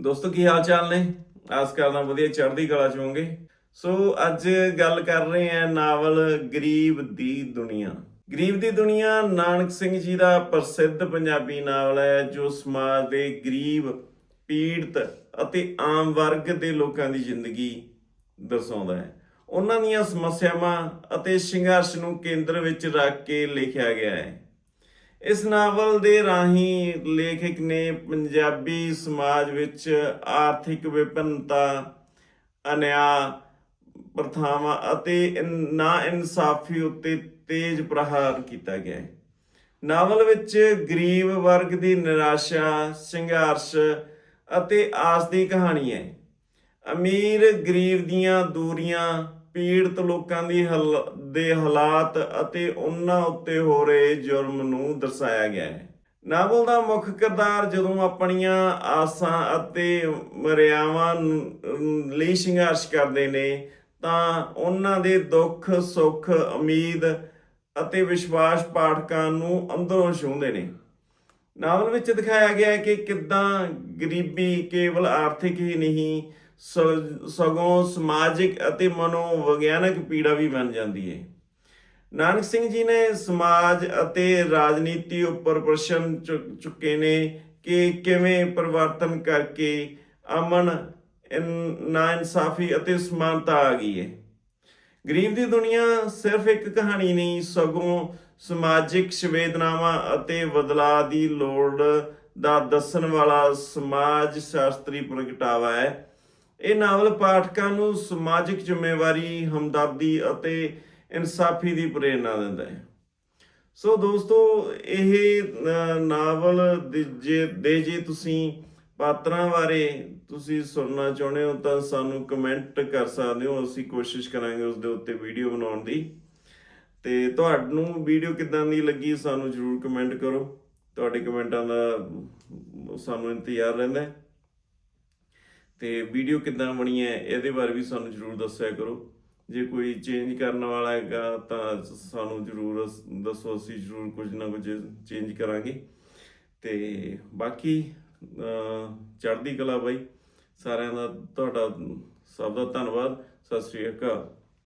ਦੋਸਤੋ, ਕੀ ਹਾਲ ਚਾਲ ਨੇ? ਆਸ ਕਰਦਾ ਵਧੀਆ ਚੜ੍ਹਦੀ ਕਲਾ ਚ ਹੋਵੋਗੇ। ਸੋ, ਅੱਜ ਗੱਲ ਕਰ ਰਹੇ ਹਾਂ ਨਾਵਲ ਗਰੀਬ ਦੀ ਦੁਨੀਆ। ਗਰੀਬ ਦੀ ਦੁਨੀਆ ਨਾਨਕ ਸਿੰਘ ਜੀ ਦਾ ਪ੍ਰਸਿੱਧ ਪੰਜਾਬੀ ਨਾਵਲ ਹੈ, ਜੋ ਸਮਾਜ ਦੇ ਗਰੀਬ, ਪੀੜਤ ਅਤੇ ਆਮ ਵਰਗ ਦੇ ਲੋਕਾਂ ਦੀ ਜ਼ਿੰਦਗੀ ਦਰਸਾਉਂਦਾ ਹੈ। ਉਹਨਾਂ ਦੀਆਂ ਸਮੱਸਿਆਵਾਂ ਅਤੇ ਸੰਘਰਸ਼ ਨੂੰ ਕੇਂਦਰ ਵਿੱਚ ਰੱਖ ਕੇ ਲਿਖਿਆ ਗਿਆ ਹੈ। ਇਸ ਨਾਵਲ ਦੇ ਰਾਹੀਂ ਲੇਖਕ ਨੇ ਪੰਜਾਬੀ ਸਮਾਜ ਵਿੱਚ ਆਰਥਿਕ ਵਿਭਿੰਨਤਾ, ਅਨਿਆ ਪ੍ਰਥਾਵਾਂ ਅਤੇ ਇਨ- ਨਾ ਇਨਸਾਫੀ ਉੱਤੇ ਤੇਜ਼ ਪ੍ਰਹਾਰ ਕੀਤਾ ਗਿਆ ਹੈ। ਨਾਵਲ ਵਿੱਚ ਗਰੀਬ ਵਰਗ ਦੀ ਨਿਰਾਸ਼ਾ, ਸੰਘਰਸ਼ ਅਤੇ ਆਸ ਦੀ ਕਹਾਣੀ ਹੈ। ਅਮੀਰ ਗਰੀਬ ਦੀਆਂ ਦੂਰੀਆਂ, ਪੀੜਤ ਲੋਕਾਂ ਦੀ ਹਲ- ਦੇ ਹਾਲਾਤ ਅਤੇ ਉਹਨਾਂ ਉੱਤੇ ਹੋ ਰਹੇ ਜ਼ੁਲਮ ਨੂੰ ਦਰਸਾਇਆ ਗਿਆ ਹੈ। ਨਾਵਲ ਦਾ ਮੁੱਖ ਕਿਰਦਾਰ ਜਦੋਂ ਆਪਣੀਆਂ ਆਸਾਂ ਅਤੇ ਮਰਿਆਵਾਂ ਲਈ ਸੰਘਰਸ਼ ਕਰਦੇ ਨੇ, ਤਾਂ ਉਹਨਾਂ ਦੇ ਦੁੱਖ, ਸੁੱਖ, ਉਮੀਦ ਅਤੇ ਵਿਸ਼ਵਾਸ ਪਾਠਕਾਂ ਨੂੰ ਅੰਦਰੋਂ ਛੂਹਦੇ ਨੇ। ਨਾਵਲ ਵਿੱਚ ਦਿਖਾਇਆ ਗਿਆ ਹੈ ਕਿ ਕਿੱਦਾਂ ਗਰੀਬੀ ਕੇਵਲ ਆਰਥਿਕ ਹੀ ਨਹੀਂ ਸਗੋਂ ਸਮਾਜਿਕ ਅਤੇ ਮਨੋਵਿਗਿਆਨਕ ਪੀੜਾ ਵੀ ਬਣ ਜਾਂਦੀ ਹੈ ਨਾਨਕ ਸਿੰਘ ਜੀ ਨੇ ਸਮਾਜ ਅਤੇ ਰਾਜਨੀਤੀ ਉੱਪਰ ਪ੍ਰਸ਼ਨ ਚੁ- ਚੁੱਕੇ ਨੇ ਕਿ ਕਿਵੇਂ ਪਰਿਵਰਤਨ ਕਰਕੇ ਅਮਨ ਨਾ ਇਨਸਾਫੀ ਅਤੇ ਸਮਾਨਤਾ ਆ ਗਈ ਹੈ ਗਰੀਬ ਦੀ ਦੁਨੀਆ ਸਿਰਫ ਇੱਕ ਕਹਾਣੀ ਨਹੀਂ, ਸਗੋਂ ਸਮਾਜਿਕ ਸੰਵੇਦਨਾਵਾਂ ਅਤੇ ਬਦਲਾਅ ਦੀ ਲੋੜ ਦਾ ਦੱਸਣ ਵਾਲਾ ਸਮਾਜ ਸ਼ਾਸਤਰੀ ਪ੍ਰਗਟਾਵਾ ਹੈ। ਇਹ ਨਾਵਲ ਪਾਠਕਾਂ ਨੂੰ ਸਮਾਜਿਕ ਜ਼ਿੰਮੇਵਾਰੀ, ਹਮਦਰਦੀ ਅਤੇ ਇਨਸਾਫੀ ਦੀ ਪ੍ਰੇਰਣਾ ਦਿੰਦਾ ਹੈ। ਸੋ ਦੋਸਤੋ, ਇਹ ਨਾਵਲ ਜੇ, ਦੇ ਜੇ ਤੁਸੀਂ ਪਾਤਰਾਂ ਬਾਰੇ ਤੁਸੀਂ ਸੁਣਨਾ ਚਾਹੁੰਦੇ ਹੋ ਤਾਂ ਸਾਨੂੰ ਕਮੈਂਟ ਕਰ ਸਕਦੇ ਹੋ। ਅਸੀਂ ਕੋਸ਼ਿਸ਼ ਕਰਾਂਗੇ ਉਸ ਦੇ ਉੱਤੇ ਵੀਡੀਓ ਬਣਾਉਣ ਦੀ। ਤੇ ਤੁਹਾਨੂੰ ਵੀਡੀਓ ਕਿਦਾਂ ਦੀ ਲੱਗੀ ਸਾਨੂੰ ਜਰੂਰ ਕਮੈਂਟ ਕਰੋ। ਤੁਹਾਡੇ ਕਮੈਂਟਾਂ ਦਾ ਸਾਨੂੰ ਇੰਤਜ਼ਾਰ ਰਹਿੰਦਾ ਹੈ। ਤੇ ਵੀਡੀਓ ਕਿੱਦਾਂ ਬਣੀ ਹੈ, ਇਹਦੇ ਬਾਰੇ ਵੀ ਸਾਨੂੰ ਜਰੂਰ ਦੱਸਿਆ ਕਰੋ। ਜੇ ਕੋਈ ਚੇਂਜ ਕਰਨ ਵਾਲਾ ਹੈਗਾ ਤਾਂ ਸਾਨੂੰ ਜਰੂਰ ਦੱਸੋ, ਅਸੀਂ ਜਰੂਰ ਕੁਝ ਨਾ ਕੁਝ ਚੇਂਜ ਕਰਾਂਗੇ। ਤੇ ਬਾਕੀ ਚੜ੍ਹਦੀ ਕਲਾ ਬਾਈ, ਸਾਰਿਆਂ ਦਾ ਤੁਹਾਡਾ ਸਭ ਦਾ ਧੰਨਵਾਦ। ਸਤਿ ਸ੍ਰੀ ਅਕਾਲ।